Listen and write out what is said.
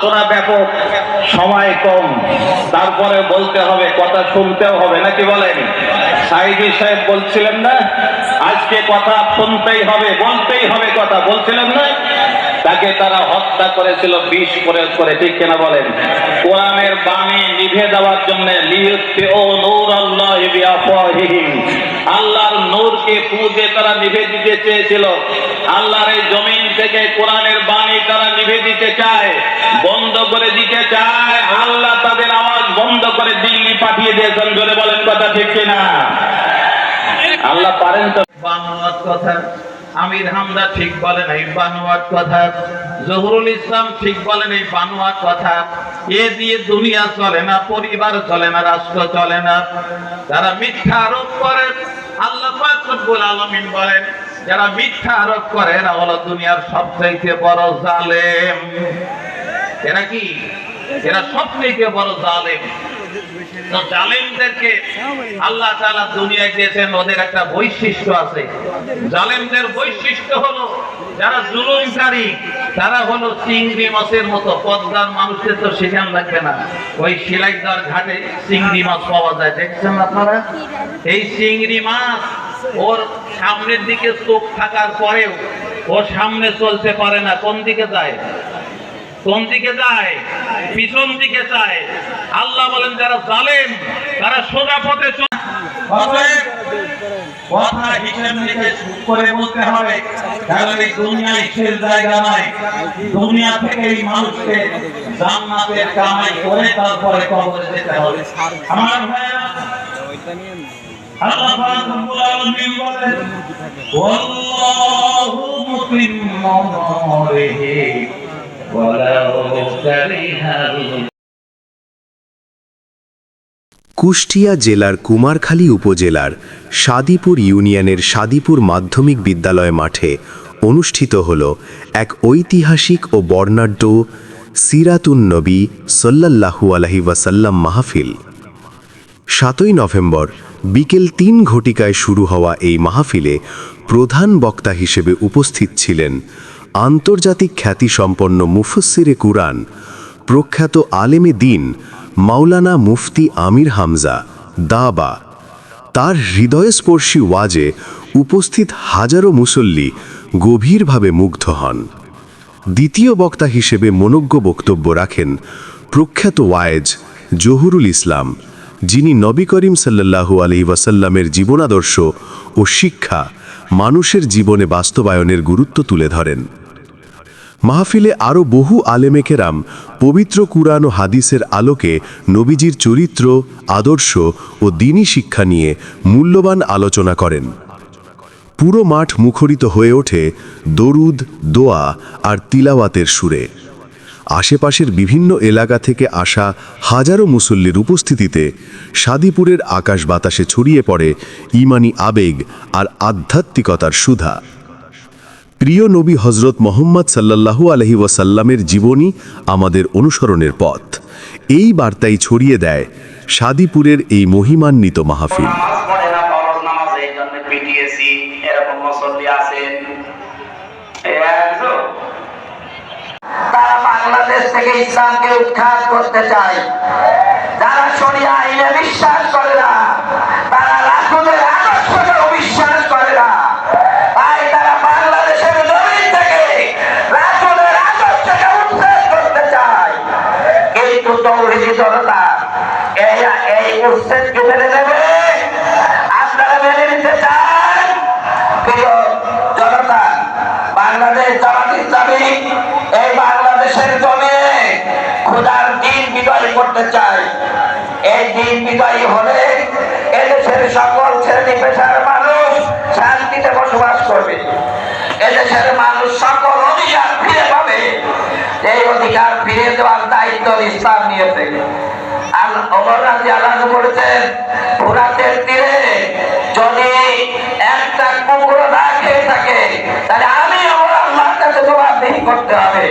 আলোচনা ব্যাপক, সময় কম। তারপরে বলতে হবে, কথা শুনতেও হবে, নাকি বলেন? সাইদি সাহেব বলছিলেন না, আজকে কথা শুনতেই হবে, বলতেই হবে কথা, বলছিলেন না? তাকে তারা হত্যা করেছিল, বিষ প্রয়োগ করে। ঠিক কিনা বলেন? কোরআনের বাণী নিভে দেওয়ার জন্য আল্লাহর নূরকে পুজে তারা নিভে দিতে চেয়েছিল। আল্লাহর এই জমিন থেকে কোরআনের বাণী তারা নিভে দিতে চায়, বন্ধ করে দিতে চায়। আল্লাহ তাদের আওয়াজ বন্ধ করে দিল্লি পাঠিয়ে দিয়েছেন, জোরে বলেন কথা ঠিক কিনা? আল্লাহ পারেন তো? বানোয়াট কথা আমির হামদা ঠিক বলেন এই বানোয়াট কথা। জহুরুল ইসলাম ঠিক বলেন এই বানোয়াট কথা। এ দিয়ে দুনিয়া চলে না, পরিবার চলে না, রাষ্ট্র চলে না। যারা মিথ্যা আরোপ করেন আল্লাহ রব্বুল আলামিন বলেন, যারা মিথ্যা আরোপ করে, এরা হলো দুনিয়ার সবচাইতে বড় জালেম। এরা কি? এরা সবচেয়ে বড় জালেম। মানুষের তো সেখান লাগবে না। ওই শিলাইদার ঘাটে চিংড়ি মাছ পাওয়া যায়। দেখছেন আপনারা? এই চিংড়ি মাছ, ওর সামনের দিকে চোখ থাকার পরেও ও সামনে চলতে পারে না। কোন দিকে যায়? কোন দিকে যায়? পিছন দিকে যায়। আল্লাহ বলেন, যারা জালেম, তারা সোজা পথে কথা হিসেব নিকেশ করে বলতে হবে। কারণ এই দুনিয়ায় শেষ জায়গা নয় দুনিয়া থেকে মানুষকে জান্নাতের কামাই করে তারপরে কবরে যেতে হবে। আমার ভাইরা, আল্লাহ পাক রব্বুল আলামিন বলেন, ওয়াল্লাহু মুতিম্মু নূরিহি কুষ্টিয়া জেলার কুমারখালী উপজেলার সাদিপুর ইউনিয়নের সাদিপুর মাধ্যমিক বিদ্যালয় মাঠে অনুষ্ঠিত হল এক ঐতিহাসিক ও বর্ণাঢ্য সিরাতুন নবী সল্লাল্লাহু আলহি ওয়াসাল্লাম মাহফিল। সাতই নভেম্বর বিকেল তিন ঘটিকায় শুরু হওয়া এই মাহফিলে প্রধান বক্তা হিসেবে উপস্থিত ছিলেন আন্তর্জাতিক খ্যাতিসম্পন্ন মুফস্সিরে কুরআন প্রখ্যাত আলেমে দিন মাওলানা মুফতি আমির হামজা, দাবা। তার হৃদয়স্পর্শী ওয়াজে উপস্থিত হাজারো মুসল্লি গভীরভাবে মুগ্ধ হন। দ্বিতীয় বক্তা হিসেবে মনজ্ঞ বক্তব্য রাখেন প্রখ্যাত ওয়ায়েজ জহুরুল ইসলাম, যিনি নবী করিম সাল্লাল্লাহু আলি ওয়াসাল্লামের জীবনাদর্শ ও শিক্ষা মানুষের জীবনে বাস্তবায়নের গুরুত্ব তুলে ধরেন। মাহফিলে আরও বহু আলেমে কেরাম পবিত্র কুরআন ও হাদিসের আলোকে নবীজির চরিত্র, আদর্শ ও দিনী শিক্ষা নিয়ে মূল্যবান আলোচনা করেন। পুরো মাঠ মুখরিত হয়ে ওঠে দরুদ, দোয়া আর তিলাওয়াতের সুরে। আশেপাশের বিভিন্ন এলাকা থেকে আসা হাজারো মুসল্লির উপস্থিতিতে সাদিপুরের আকাশ বাতাসে ছড়িয়ে পড়ে ইমানি আবেগ আর আধ্যাত্মিকতার সুধা। প্রিয় নবী হজরত মোহাম্মদ সাল্লাল্লাহু আলহি ওয়াসাল্লামের জীবনী আমাদের অনুসরণের পথ। এই বার্তাই ছড়িয়ে দেয় সাদিপুরের এই মহিমান্বিত মাহফিল? তারা বাংলাদেশ থেকে ইসলামকে উৎখাত করতে চায়। যারা শরিয়া আইনে বিশ্বাস করে না, তারা রাসূলের আদর্শকে এই উচ্ছেদকে প্রিয় জনতা বাংলাদেশের দিন বিজয় করতে চায় এই দিন বিজয়ী হলে এদেশের সকল শ্রেণি পেশার মানুষ শান্তিতে বসবাস করবে। এদেশের মানুষ সকল অধিকার ফিরে পাবে। এই অধিকার ফিরে দেওয়ার দায়িত্ব ইসলাম নিয়েছে। আর অমরনাথ আলাদা করেছেন ফুরাতের তীরে যদি একটা কুকুর না খেয়ে থাকে, তাহলে আমি আমার আল্লাহর কাছে জবাবদিহি করতে হবে।